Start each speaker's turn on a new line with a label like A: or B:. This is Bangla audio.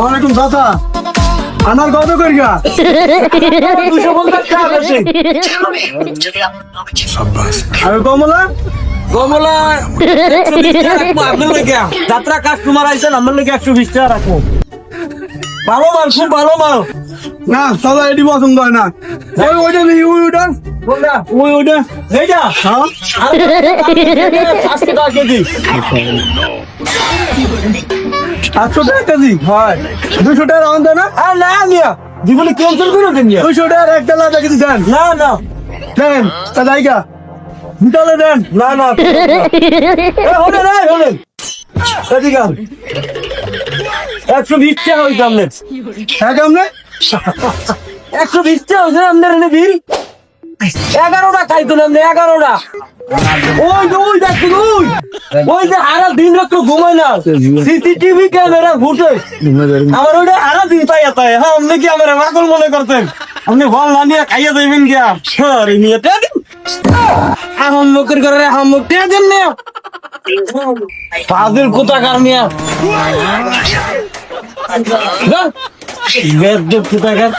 A: আলাইকুম দাদা আনার কত করিয়া দুশো পঞ্চাশ টাকা বেশি আর কমলা
B: কমলা আপনার লেগে। যাত্রা কাস্টমার আইসেন আমার লেগে একশো বিশ টাকা রাখো ভালো মাল, খুব ভালো মাল।
A: না চাচা এটি পছন্দ হয় না। ওই ওইটা নেই ওই ওইটা।
B: ওই ওইটা। এইটা
A: হ্যাঁ।
B: আজকে টাকা কেজি।
A: সাতশো টাকা কেজি? হয়। দুশো টাকা রাউন্ড না?
B: আর না নিয়া জীবনে ক্যান্সেল করে দেন
A: দুশো টাকার একটা লাদা কেজি দেন।
B: না না।
A: দেন তা জায়গা। বিকালে দেন।
B: না না। হলে না হলে একশো বিশ টাকা হইতে আপনার
A: হ্যাঁ কেমনে
B: একশো বিশ টাকা হয়েছে আপনার এনে বিল এগারোটা খাইতো না আপনি, এগারোটা। ওই ওই দেখুন ওই। ওই যে সারা দিন রাত্র ঘুমায় না। সিসিটিভি ক্যামেরা ঘুটে আমার ওইটা সারা দিন তাই তাই হ্যাঁ আপনি কি আমার মাকল মনে করতেন? আপনি ফল না নিয়ে খাইয়ে দেবেন গিয়া। সরি, নিয়ে দিন। এখন মুখের করে এখন মুখ তে দেন না পাগল কোথাকার মিয়া? বেদ কোথাকার